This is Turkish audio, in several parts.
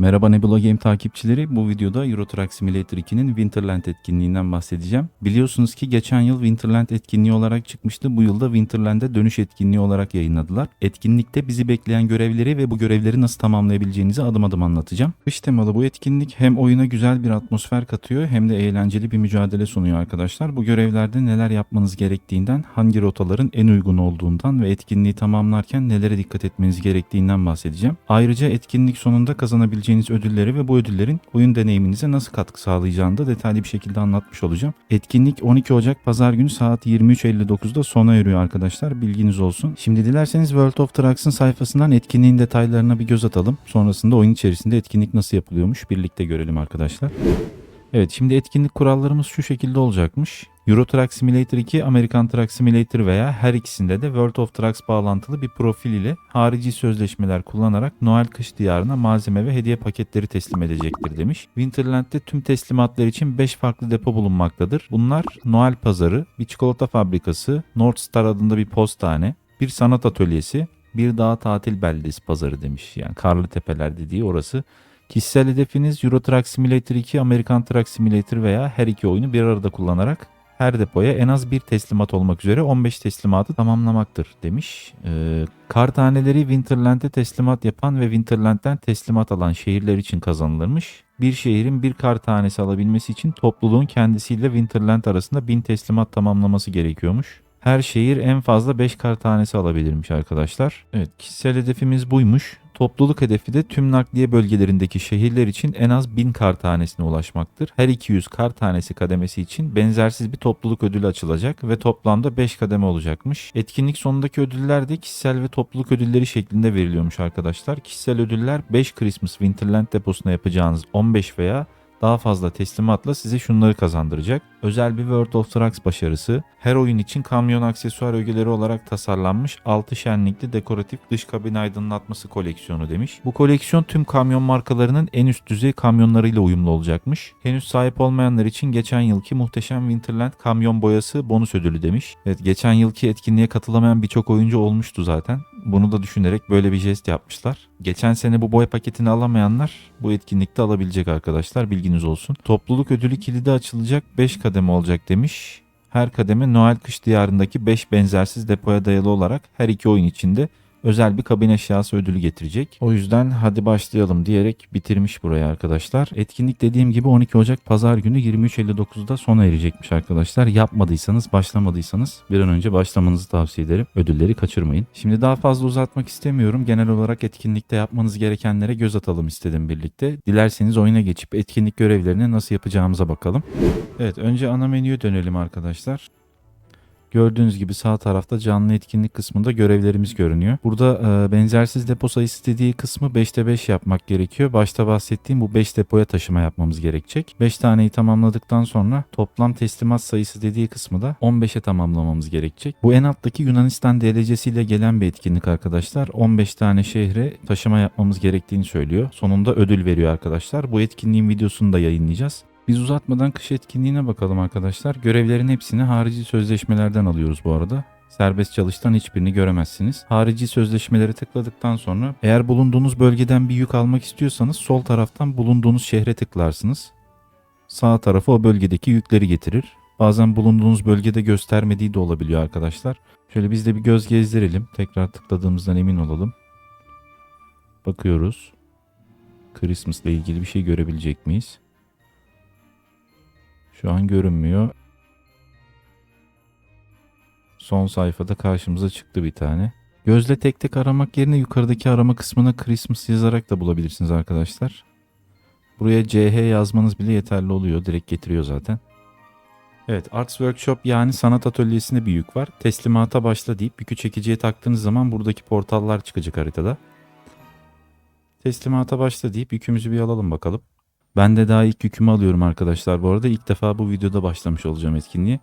Merhaba Nebula Game takipçileri. Bu videoda Euro Truck Simulator 2'nin Winterland etkinliğinden bahsedeceğim. Biliyorsunuz ki geçen yıl Winterland etkinliği olarak çıkmıştı. Bu yılda Winterland'e dönüş etkinliği olarak yayınladılar. Etkinlikte bizi bekleyen görevleri ve bu görevleri nasıl tamamlayabileceğinizi adım adım anlatacağım. Kış temalı bu etkinlik hem oyuna güzel bir atmosfer katıyor hem de eğlenceli bir mücadele sunuyor arkadaşlar. Bu görevlerde neler yapmanız gerektiğinden, hangi rotaların en uygun olduğundan ve etkinliği tamamlarken nelere dikkat etmeniz gerektiğinden bahsedeceğim. Ayrıca etkinlik sonunda kazanabileceğiniz ödülleri ve bu ödüllerin oyun deneyiminize nasıl katkı sağlayacağını da detaylı bir şekilde anlatmış olacağım. Etkinlik 12 Ocak Pazar günü saat 23.59'da sona eriyor arkadaşlar. Bilginiz olsun. Şimdi dilerseniz World of Trucks'ın sayfasından etkinliğin detaylarına bir göz atalım. Sonrasında oyun içerisinde etkinlik nasıl yapılıyormuş birlikte görelim arkadaşlar. Evet şimdi etkinlik kurallarımız şu şekilde olacakmış. Euro Truck Simulator 2, American Truck Simulator veya her ikisinde de World of Trucks bağlantılı bir profil ile harici sözleşmeler kullanarak Noel kış diyarına malzeme ve hediye paketleri teslim edecektir demiş. Winterland'de tüm teslimatlar için 5 farklı depo bulunmaktadır. Bunlar Noel pazarı, bir çikolata fabrikası, North Star adında bir postane, bir sanat atölyesi, bir dağ tatil beldesi pazarı demiş. Yani Karlı Tepeler dediği orası. Kişisel hedefiniz Euro Truck Simulator 2, American Truck Simulator veya her iki oyunu bir arada kullanarak her depoya en az bir teslimat olmak üzere 15 teslimatı tamamlamaktır demiş. Ee, kar taneleri Winterland'e teslimat yapan ve Winterland'den teslimat alan şehirler için kazanılırmış. Bir şehrin bir kar tanesi alabilmesi için topluluğun kendisiyle Winterland arasında 1000 teslimat tamamlaması gerekiyormuş. Her şehir en fazla 5 kar tanesi alabilirmiş arkadaşlar. Evet kişisel hedefimiz buymuş. Topluluk hedefi de tüm nakliye bölgelerindeki şehirler için en az 1000 kar tanesine ulaşmaktır. Her 200 kar tanesi kademesi için benzersiz bir topluluk ödülü açılacak ve toplamda 5 kademe olacakmış. Etkinlik sonundaki ödüller de kişisel ve topluluk ödülleri şeklinde veriliyormuş arkadaşlar. Kişisel ödüller 5 Christmas Winterland deposuna yapacağınız 15 veya daha fazla teslimatla size şunları kazandıracak. Özel bir World of Trucks başarısı, her oyun için kamyon aksesuar ögeleri olarak tasarlanmış 6 şenlikli dekoratif dış kabin aydınlatması koleksiyonu demiş. Bu koleksiyon tüm kamyon markalarının en üst düzey kamyonlarıyla uyumlu olacakmış. Henüz sahip olmayanlar için geçen yılki muhteşem Winterland kamyon boyası bonus ödülü demiş. Evet geçen yılki etkinliğe katılamayan birçok oyuncu olmuştu zaten. Bunu da düşünerek böyle bir jest yapmışlar. Geçen sene bu boy paketini alamayanlar bu etkinlikte alabilecek arkadaşlar bilginiz olsun. Topluluk ödülü kilidi açılacak 5 kademe olacak demiş. Her kademe Noel kış diyarındaki 5 benzersiz depoya dayalı olarak her iki oyun içinde özel bir kabin eşyası ödülü getirecek. O yüzden hadi başlayalım diyerek bitirmiş burayı arkadaşlar. Etkinlik dediğim gibi 12 Ocak pazar günü 23.59'da sona erecekmiş arkadaşlar. Yapmadıysanız, başlamadıysanız bir an önce başlamanızı tavsiye ederim. Ödülleri kaçırmayın. Şimdi daha fazla uzatmak istemiyorum. Genel olarak etkinlikte yapmanız gerekenlere göz atalım istedim birlikte. Dilerseniz oyuna geçip etkinlik görevlerini nasıl yapacağımıza bakalım. Evet önce ana menüye dönelim arkadaşlar. Gördüğünüz gibi sağ tarafta canlı etkinlik kısmında görevlerimiz görünüyor. Burada e, benzersiz depo sayısı dediği kısmı 5'te 5 yapmak gerekiyor. Başta bahsettiğim bu 5 depoya taşıma yapmamız gerekecek. 5 taneyi tamamladıktan sonra toplam teslimat sayısı dediği kısmı da 15'e tamamlamamız gerekecek. Bu en alttaki Yunanistan DLC'siyle gelen bir etkinlik arkadaşlar. 15 tane şehre taşıma yapmamız gerektiğini söylüyor. Sonunda ödül veriyor arkadaşlar. Bu etkinliğin videosunu da yayınlayacağız. Biz uzatmadan kış etkinliğine bakalım arkadaşlar. Görevlerin hepsini harici sözleşmelerden alıyoruz bu arada. Serbest çalıştan hiçbirini göremezsiniz. Harici sözleşmeleri tıkladıktan sonra eğer bulunduğunuz bölgeden bir yük almak istiyorsanız sol taraftan bulunduğunuz şehre tıklarsınız. Sağ tarafı o bölgedeki yükleri getirir. Bazen bulunduğunuz bölgede göstermediği de olabiliyor arkadaşlar. Şöyle biz de bir göz gezdirelim. Tekrar tıkladığımızdan emin olalım. Bakıyoruz. Christmas ile ilgili bir şey görebilecek miyiz? Şu an görünmüyor. Son sayfada karşımıza çıktı bir tane. Gözle tek tek aramak yerine yukarıdaki arama kısmına Christmas yazarak da bulabilirsiniz arkadaşlar. Buraya CH yazmanız bile yeterli oluyor. Direkt getiriyor zaten. Evet Arts Workshop yani sanat atölyesinde bir yük var. Teslimata başla deyip yükü çekiciye taktığınız zaman buradaki portallar çıkacak haritada. Teslimata başla deyip yükümüzü bir alalım bakalım. Ben de daha ilk yükümü alıyorum arkadaşlar bu arada. İlk defa bu videoda başlamış olacağım etkinliğe.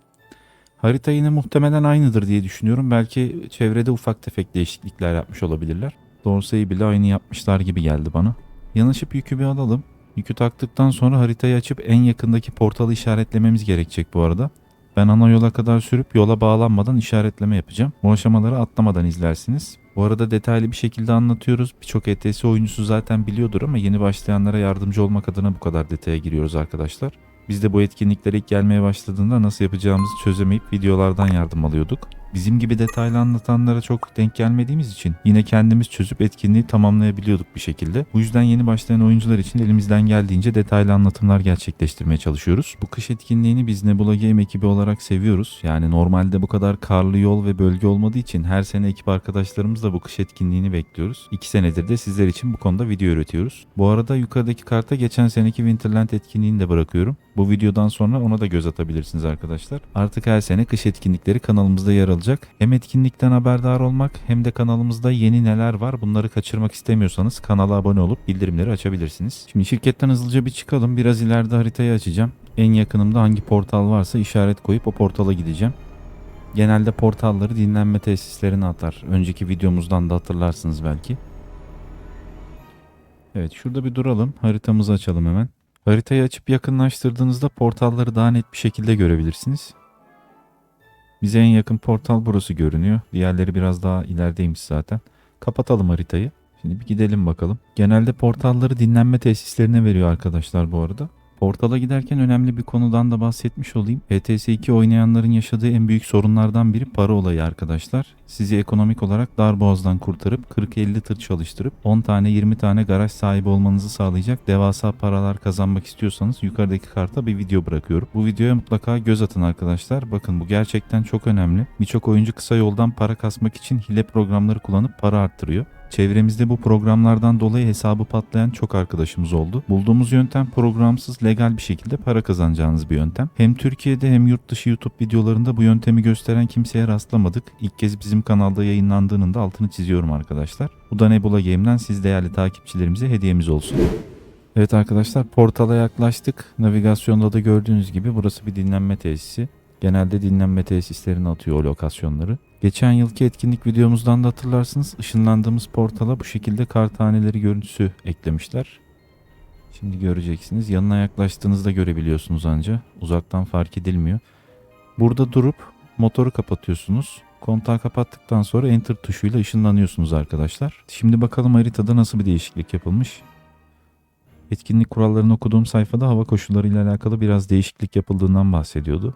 Harita yine muhtemelen aynıdır diye düşünüyorum. Belki çevrede ufak tefek değişiklikler yapmış olabilirler. Dorsayı bile aynı yapmışlar gibi geldi bana. Yanaşıp yükü bir alalım. Yükü taktıktan sonra haritayı açıp en yakındaki portalı işaretlememiz gerekecek bu arada. Ben ana yola kadar sürüp yola bağlanmadan işaretleme yapacağım. Bu aşamaları atlamadan izlersiniz. Bu arada detaylı bir şekilde anlatıyoruz. Birçok ETS oyuncusu zaten biliyordur ama yeni başlayanlara yardımcı olmak adına bu kadar detaya giriyoruz arkadaşlar. Biz de bu etkinliklere ilk gelmeye başladığında nasıl yapacağımızı çözemeyip videolardan yardım alıyorduk. Bizim gibi detaylı anlatanlara çok denk gelmediğimiz için yine kendimiz çözüp etkinliği tamamlayabiliyorduk bir şekilde. Bu yüzden yeni başlayan oyuncular için elimizden geldiğince detaylı anlatımlar gerçekleştirmeye çalışıyoruz. Bu kış etkinliğini biz Nebula Game ekibi olarak seviyoruz. Yani normalde bu kadar karlı yol ve bölge olmadığı için her sene ekip arkadaşlarımızla bu kış etkinliğini bekliyoruz. İki senedir de sizler için bu konuda video üretiyoruz. Bu arada yukarıdaki karta geçen seneki Winterland etkinliğini de bırakıyorum. Bu videodan sonra ona da göz atabilirsiniz arkadaşlar. Artık her sene kış etkinlikleri kanalımızda yer alacak. Hem etkinlikten haberdar olmak hem de kanalımızda yeni neler var bunları kaçırmak istemiyorsanız kanala abone olup bildirimleri açabilirsiniz. Şimdi şirketten hızlıca bir çıkalım. Biraz ileride haritayı açacağım. En yakınımda hangi portal varsa işaret koyup o portala gideceğim. Genelde portalları dinlenme tesislerine atar. Önceki videomuzdan da hatırlarsınız belki. Evet şurada bir duralım. Haritamızı açalım hemen. Haritayı açıp yakınlaştırdığınızda portalları daha net bir şekilde görebilirsiniz. Bize en yakın portal burası görünüyor. Diğerleri biraz daha ilerideymiş zaten. Kapatalım haritayı. Şimdi bir gidelim bakalım. Genelde portalları dinlenme tesislerine veriyor arkadaşlar bu arada. Portala giderken önemli bir konudan da bahsetmiş olayım. ETS2 oynayanların yaşadığı en büyük sorunlardan biri para olayı arkadaşlar. Sizi ekonomik olarak dar boğazdan kurtarıp 40-50 tır çalıştırıp 10 tane 20 tane garaj sahibi olmanızı sağlayacak devasa paralar kazanmak istiyorsanız yukarıdaki karta bir video bırakıyorum. Bu videoya mutlaka göz atın arkadaşlar. Bakın bu gerçekten çok önemli. Birçok oyuncu kısa yoldan para kasmak için hile programları kullanıp para arttırıyor. Çevremizde bu programlardan dolayı hesabı patlayan çok arkadaşımız oldu. Bulduğumuz yöntem programsız legal bir şekilde para kazanacağınız bir yöntem. Hem Türkiye'de hem yurt dışı YouTube videolarında bu yöntemi gösteren kimseye rastlamadık. İlk kez bizim kanalda yayınlandığının da altını çiziyorum arkadaşlar. Bu da Nebula Game'den siz değerli takipçilerimize hediyemiz olsun. Evet arkadaşlar portala yaklaştık. Navigasyonda da gördüğünüz gibi burası bir dinlenme tesisi. Genelde dinlenme tesislerine atıyor o lokasyonları. Geçen yılki etkinlik videomuzdan da hatırlarsınız ışınlandığımız portala bu şekilde kar taneleri görüntüsü eklemişler. Şimdi göreceksiniz. Yanına yaklaştığınızda görebiliyorsunuz anca. Uzaktan fark edilmiyor. Burada durup motoru kapatıyorsunuz. Kontağı kapattıktan sonra enter tuşuyla ışınlanıyorsunuz arkadaşlar. Şimdi bakalım haritada nasıl bir değişiklik yapılmış. Etkinlik kurallarını okuduğum sayfada hava koşullarıyla alakalı biraz değişiklik yapıldığından bahsediyordu.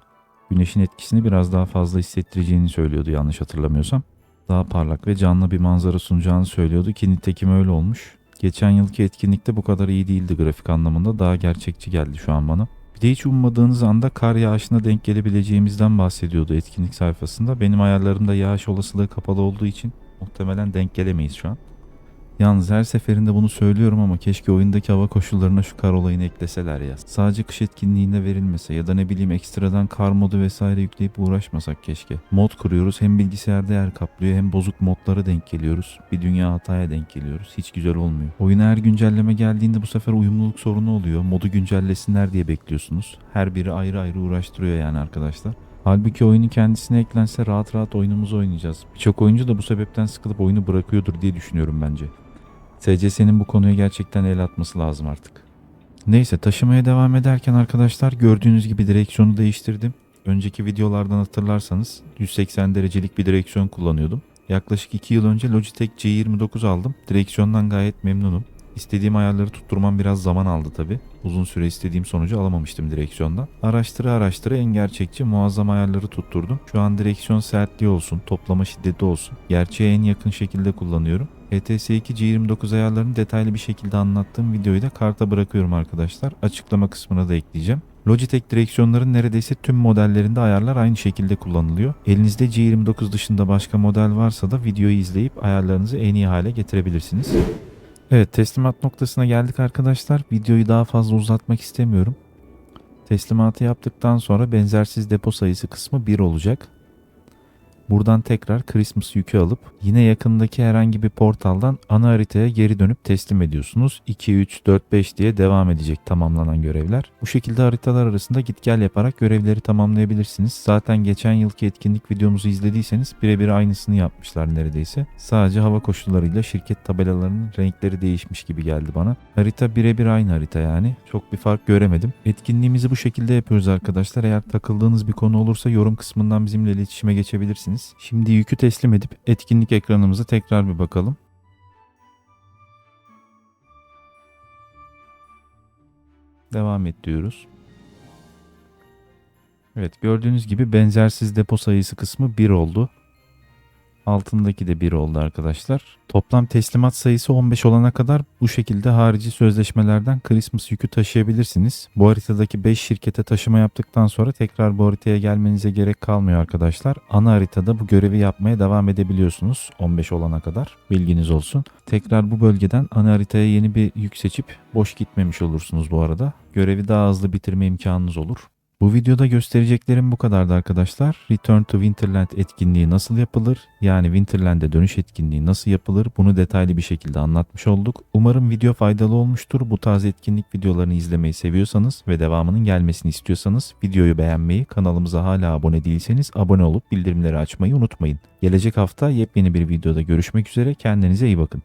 Güneşin etkisini biraz daha fazla hissettireceğini söylüyordu yanlış hatırlamıyorsam. Daha parlak ve canlı bir manzara sunacağını söylüyordu ki nitekim öyle olmuş. Geçen yılki etkinlikte bu kadar iyi değildi grafik anlamında. Daha gerçekçi geldi şu an bana. Bir de hiç ummadığınız anda kar yağışına denk gelebileceğimizden bahsediyordu etkinlik sayfasında. Benim ayarlarımda yağış olasılığı kapalı olduğu için muhtemelen denk gelemeyiz şu an. Yalnız her seferinde bunu söylüyorum ama keşke oyundaki hava koşullarına şu kar olayını ekleseler ya. Sadece kış etkinliğinde verilmese ya da ne bileyim ekstradan kar modu vesaire yükleyip uğraşmasak keşke. Mod kuruyoruz hem bilgisayarda yer kaplıyor hem bozuk modlara denk geliyoruz. Bir dünya hataya denk geliyoruz. Hiç güzel olmuyor. Oyuna her güncelleme geldiğinde bu sefer uyumluluk sorunu oluyor. Modu güncellesinler diye bekliyorsunuz. Her biri ayrı ayrı uğraştırıyor yani arkadaşlar. Halbuki oyunun kendisine eklense rahat rahat oyunumuzu oynayacağız. Birçok oyuncu da bu sebepten sıkılıp oyunu bırakıyordur diye düşünüyorum bence. SCS'nin bu konuya gerçekten el atması lazım artık. Neyse taşımaya devam ederken arkadaşlar gördüğünüz gibi direksiyonu değiştirdim. Önceki videolardan hatırlarsanız 180 derecelik bir direksiyon kullanıyordum. Yaklaşık 2 yıl önce Logitech C29 aldım. Direksiyondan gayet memnunum. İstediğim ayarları tutturmam biraz zaman aldı tabi. Uzun süre istediğim sonucu alamamıştım direksiyondan. Araştıra araştıra en gerçekçi muazzam ayarları tutturdum. Şu an direksiyon sertliği olsun, toplama şiddeti olsun. Gerçeğe en yakın şekilde kullanıyorum. ETS2 C29 ayarlarını detaylı bir şekilde anlattığım videoyu da karta bırakıyorum arkadaşlar. Açıklama kısmına da ekleyeceğim. Logitech direksiyonların neredeyse tüm modellerinde ayarlar aynı şekilde kullanılıyor. Elinizde C29 dışında başka model varsa da videoyu izleyip ayarlarınızı en iyi hale getirebilirsiniz. Evet teslimat noktasına geldik arkadaşlar. Videoyu daha fazla uzatmak istemiyorum. Teslimatı yaptıktan sonra benzersiz depo sayısı kısmı 1 olacak. Buradan tekrar Christmas yükü alıp yine yakındaki herhangi bir portaldan ana haritaya geri dönüp teslim ediyorsunuz. 2, 3, 4, 5 diye devam edecek tamamlanan görevler. Bu şekilde haritalar arasında git gel yaparak görevleri tamamlayabilirsiniz. Zaten geçen yılki etkinlik videomuzu izlediyseniz birebir aynısını yapmışlar neredeyse. Sadece hava koşullarıyla şirket tabelalarının renkleri değişmiş gibi geldi bana. Harita birebir aynı harita yani. Çok bir fark göremedim. Etkinliğimizi bu şekilde yapıyoruz arkadaşlar. Eğer takıldığınız bir konu olursa yorum kısmından bizimle iletişime geçebilirsiniz. Yapabilirsiniz. Şimdi yükü teslim edip etkinlik ekranımıza tekrar bir bakalım. Devam et diyoruz. Evet gördüğünüz gibi benzersiz depo sayısı kısmı 1 oldu. Altındaki de 1 oldu arkadaşlar. Toplam teslimat sayısı 15 olana kadar bu şekilde harici sözleşmelerden Christmas yükü taşıyabilirsiniz. Bu haritadaki 5 şirkete taşıma yaptıktan sonra tekrar bu haritaya gelmenize gerek kalmıyor arkadaşlar. Ana haritada bu görevi yapmaya devam edebiliyorsunuz 15 olana kadar. Bilginiz olsun. Tekrar bu bölgeden ana haritaya yeni bir yük seçip boş gitmemiş olursunuz bu arada. Görevi daha hızlı bitirme imkanınız olur. Bu videoda göstereceklerim bu kadardı arkadaşlar. Return to Winterland etkinliği nasıl yapılır? Yani Winterland'e dönüş etkinliği nasıl yapılır? Bunu detaylı bir şekilde anlatmış olduk. Umarım video faydalı olmuştur. Bu tarz etkinlik videolarını izlemeyi seviyorsanız ve devamının gelmesini istiyorsanız videoyu beğenmeyi, kanalımıza hala abone değilseniz abone olup bildirimleri açmayı unutmayın. Gelecek hafta yepyeni bir videoda görüşmek üzere. Kendinize iyi bakın.